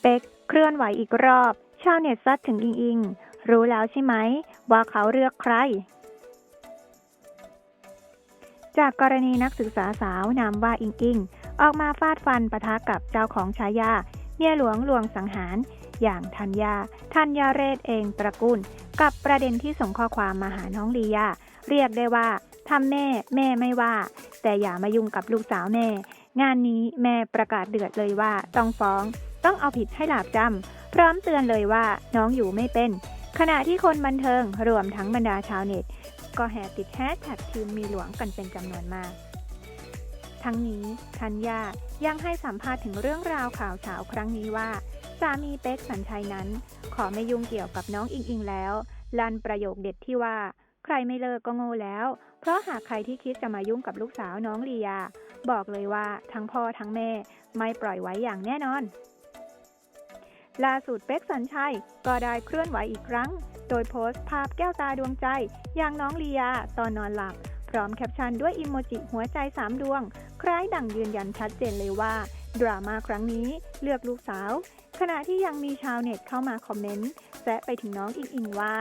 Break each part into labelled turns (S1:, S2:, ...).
S1: เป็กเคลื่อนไหวอีกรอบ ชาวเน็ตซัดถึงอิงอิง รู้แล้วใช่ไหม ว่าเขาเลือกใคร จากกรณีนักศึกษาสาวนามว่าอิงอิง ออกมาฟาดฟันปะทะกับเจ้าของฉายา เมียหลวงลวงสังหาร อย่างธัญญาธัญญาเรศเองตระกูล กับประเด็นที่ส่งข้อความมาหาน้องลียา เรียกได้ว่าทำแม่แม่ไม่ว่า แต่อย่ามายุ่งกับลูกสาวแม่ งานนี้แม่ประกาศเดือดเลยว่าต้องฟ้อง ต้องเอาผิดให้หลาบจำพร้อมเตือนเลยว่าน้องอยู่ไม่เป็น ขณะที่คนบันเทิงรวมทั้งบรรดาชาวเน็ต ก็แห่ติดแฮชแท็กทีมมีหลวงกันเป็นจำนวนมากทั้งนี้ธัญญายังให้สัมภาษณ์ถึงเรื่องราวข่าวเช้าครั้งนี้ว่า สามีเป๊กสัญชัยนั้น ขอไม่ยุ่งเกี่ยวกับน้องอิงอิงแล้ว ลั่นประโยคเด็ดที่ว่า ใครไม่เลิกก็โง่แล้ว เพราะหากใครที่คิดจะมายุ่งกับลูกสาวน้องลียา บอกเลยว่าทั้งพ่อทั้งแม่ ไม่ปล่อยไว้อย่างแน่นอน ล่าสุดเป๊กสัญชัย ก็ได้เคลื่อนไหวอีกครั้ง โดยโพสต์ภาพแก้วตาดวงใจ อย่างน้องลียา ตอนนอนหลับ พร้อมแคปชั่นด้วยอิโมจิหัวใจสามดวง คล้ายดั่งยืนยันชัดเจนเลยว่า ดราม่าครั้งนี้เลือกลูกสาว ขณะที่ยังมีชาวเน็ตเข้ามาคอมเมนต์แซะไปถึงน้องอิงอิงว่า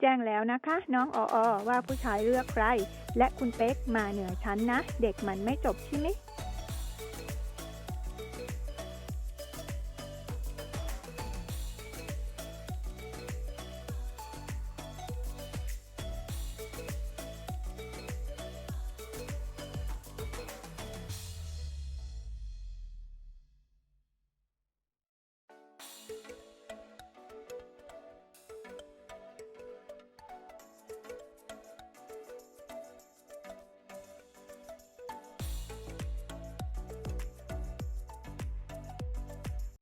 S1: แจ้งแล้วนะคะ น้องอออว่าผู้ชายเลือกใคร และคุณเป๊กมาเหนือชั้นนะ เด็กมันไม่จบใช่ไหม